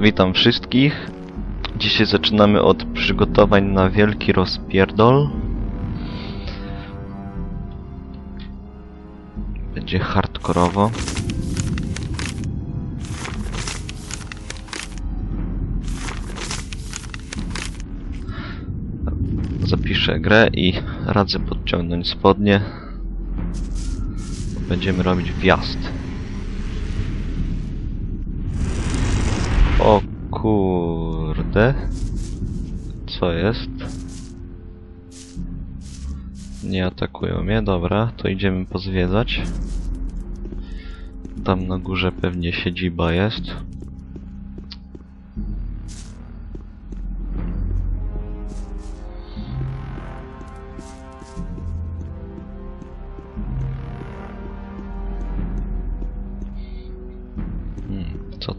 Witam wszystkich. Dzisiaj zaczynamy od przygotowań na wielki rozpierdol. Będzie hardkorowo. Zapiszę grę i radzę podciągnąć spodnie. Będziemy robić wjazd. O kurde. Co jest? Nie atakują mnie, dobra, to idziemy pozwiedzać. Tam na górze pewnie siedziba jest.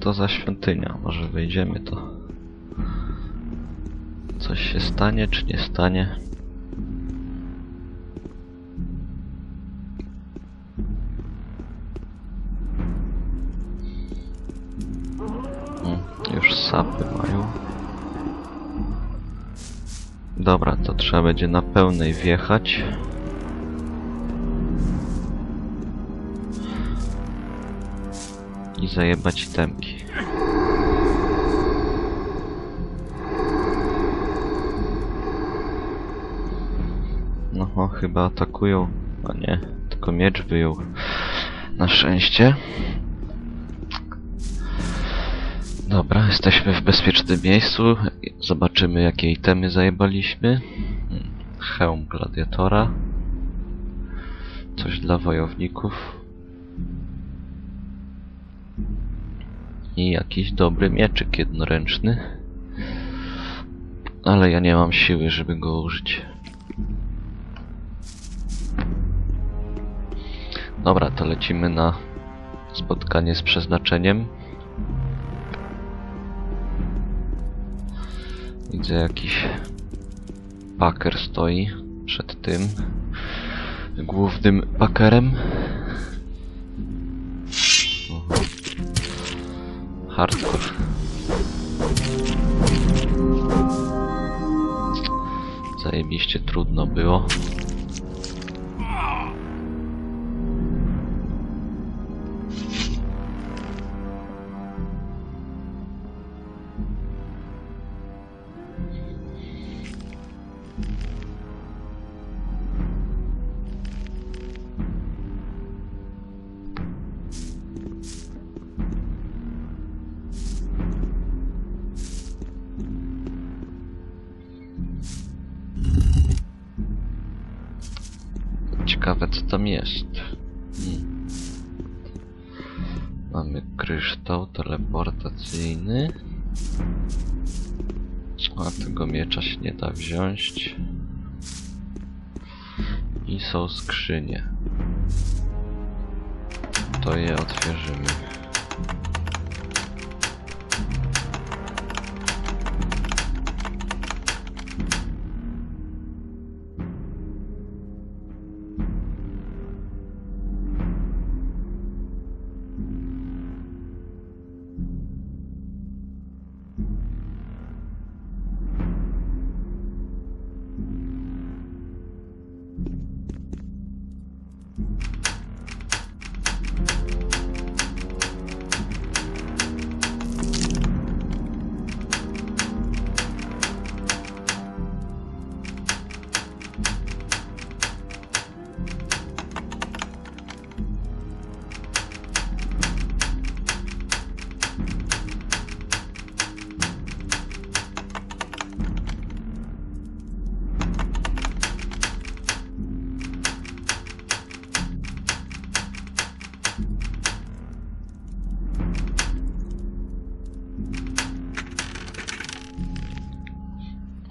To za świątynia? Może wejdziemy to. Coś się stanie, czy nie stanie? Hmm, już sapy mają. Dobra, to trzeba będzie na pełnej wjechać. I zajebać temki. No, o, chyba atakują. A nie, tylko miecz wyjął. Na szczęście. Dobra, jesteśmy w bezpiecznym miejscu. Zobaczymy, jakie itemy zajebaliśmy. Hełm gladiatora. Coś dla wojowników. I jakiś dobry mieczyk jednoręczny. Ale ja nie mam siły, żeby go użyć. Dobra, to lecimy na spotkanie z przeznaczeniem. Widzę jakiś paker stoi przed tym głównym pakerem. Hardcore. Zajebiście trudno było. Ciekawe co tam jest. Hmm. Mamy kryształ teleportacyjny. A tego miecza się nie da wziąć. I są skrzynie. To je otwierzymy.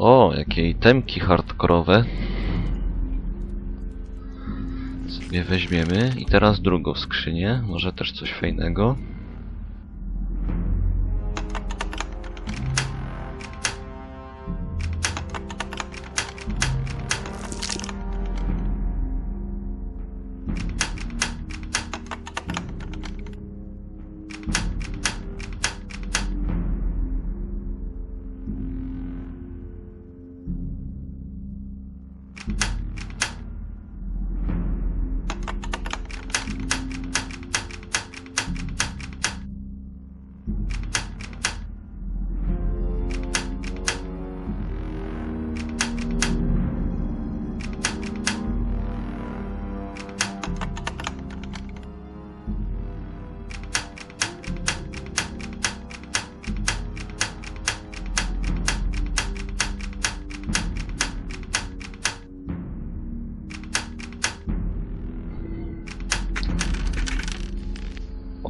O, jakie itemki hardkorowe. Sobie weźmiemy. I teraz drugą skrzynię. Może też coś fajnego.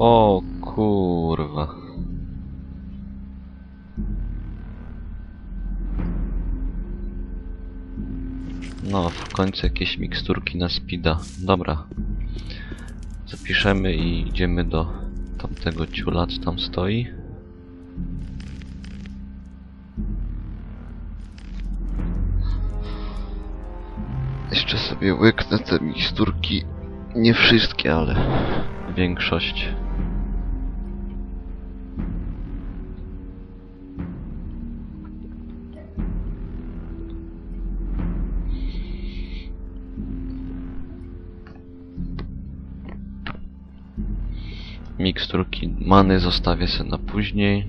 O kurwa. No, w końcu jakieś miksturki na speeda. Dobra. Zapiszemy i idziemy do tamtego ciula, co tam stoi. Jeszcze sobie łyknę te miksturki. Nie wszystkie, ale większość. Miksturki many zostawię sobie na później.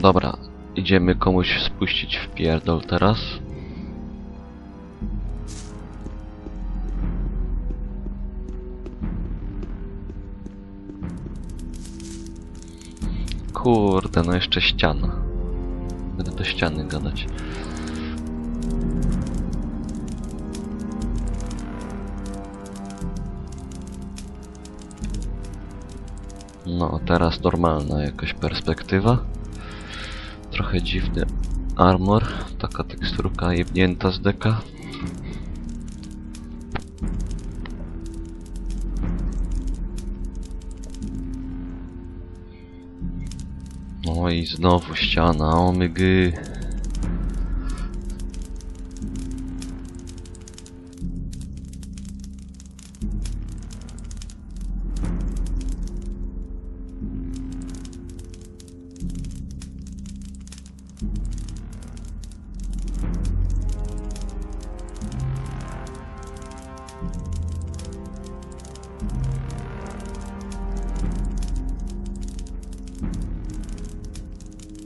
Dobra, idziemy komuś spuścić w pierdol teraz. Kurde, no jeszcze ściana. Będę do ściany gadać. No, teraz normalna jakaś perspektywa. Trochę dziwny armor, taka teksturka jebnięta z deka. No i znowu ściana, omygy.